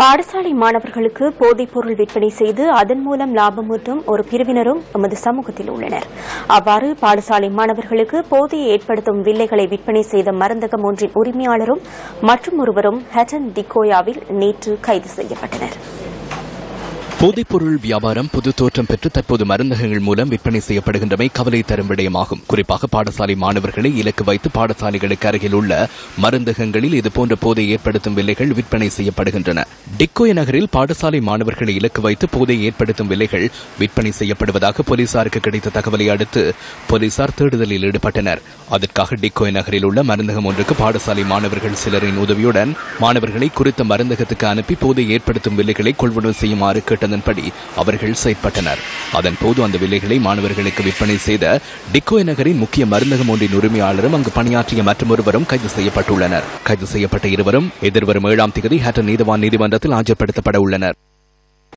பாடசாலை மாணவர்களுக்கு போதைப் பொருள் விற்பனை செய்து அதன் மூலம் லாபம் ஈட்டும் ஒரு பிரிவினரும் எமது சமூகத்தில் உள்ளனர். அவ்வாறு பாடசாலை மாணவர்களுக்கு போதையை ஏற்படுத்தும் வில்லைகளை விற்பனை செய்த மருந்தகம் ஒன்றின் உரிமையாளரும் மற்றும் ஒருவரும் ஹட்டன் டிகோயாவில் நேற்று கைது செய்யப்பட்டனர். போதைப்பொருள் வியாபாரம் புது தோற்றம் பெற்று தற்போது மருந்தகங்கள் மூலம் விற்பனை செய்யப்படுகின்றமை கவலை தரும் விடயமாகும். குறிப்பாக பாடசாலை மாணவர்களை இலக்கு வைத்து பாடசாலைகளுக்கு அருகில் உள்ள மருந்தகங்களில் இதுபோன்ற போதை ஏற்படுத்தும் விலைகள் விற்பனை செய்யப்படுகின்றன. டிக்கோய நகரில் பாடசாலை மாணவர்களை இலக்கு வைத்து போதை ஏற்படுத்தும் விலைகள் விற்பனை செய்யப்படுவதாக போலீசாருக்கு கிடைத்த தகவலை அடுத்து போலீசார் தேடுதலில் ஈடுபட்டனர். அதற்காக டிக்கோய் நகரில் உள்ள மருந்தகம் ஒன்றுக்கு பாடசாலை மாணவர்கள் சிலரின் உதவியுடன் மாணவர்களை குறித்த மருந்தகத்துக்கு அனுப்பி போதை ஏற்படுத்தும் விலைகளை கொள்வனவு செய்யுமாறு கேட்டதன்படி அவர்கள் செயற்பட்டனர். அதன்போது அந்த விலைகளை மாணவர்களுக்கு விற்பனை செய்த டிக்கோய் நகரின் முக்கிய மருந்தகம் ஒன்றின் உரிமையாளரும் அங்கு பணியாற்றிய மற்றும் ஒருவரும் கைது செய்யப்பட்டுள்ளனர். கைது செய்யப்பட்ட இருவரும் எதிர்வரும் ஏழாம் தேதி ஹட்டன் நீதவான் நீதிமன்றத்தில் ஆஜர்படுத்தப்பட உள்ளனர்.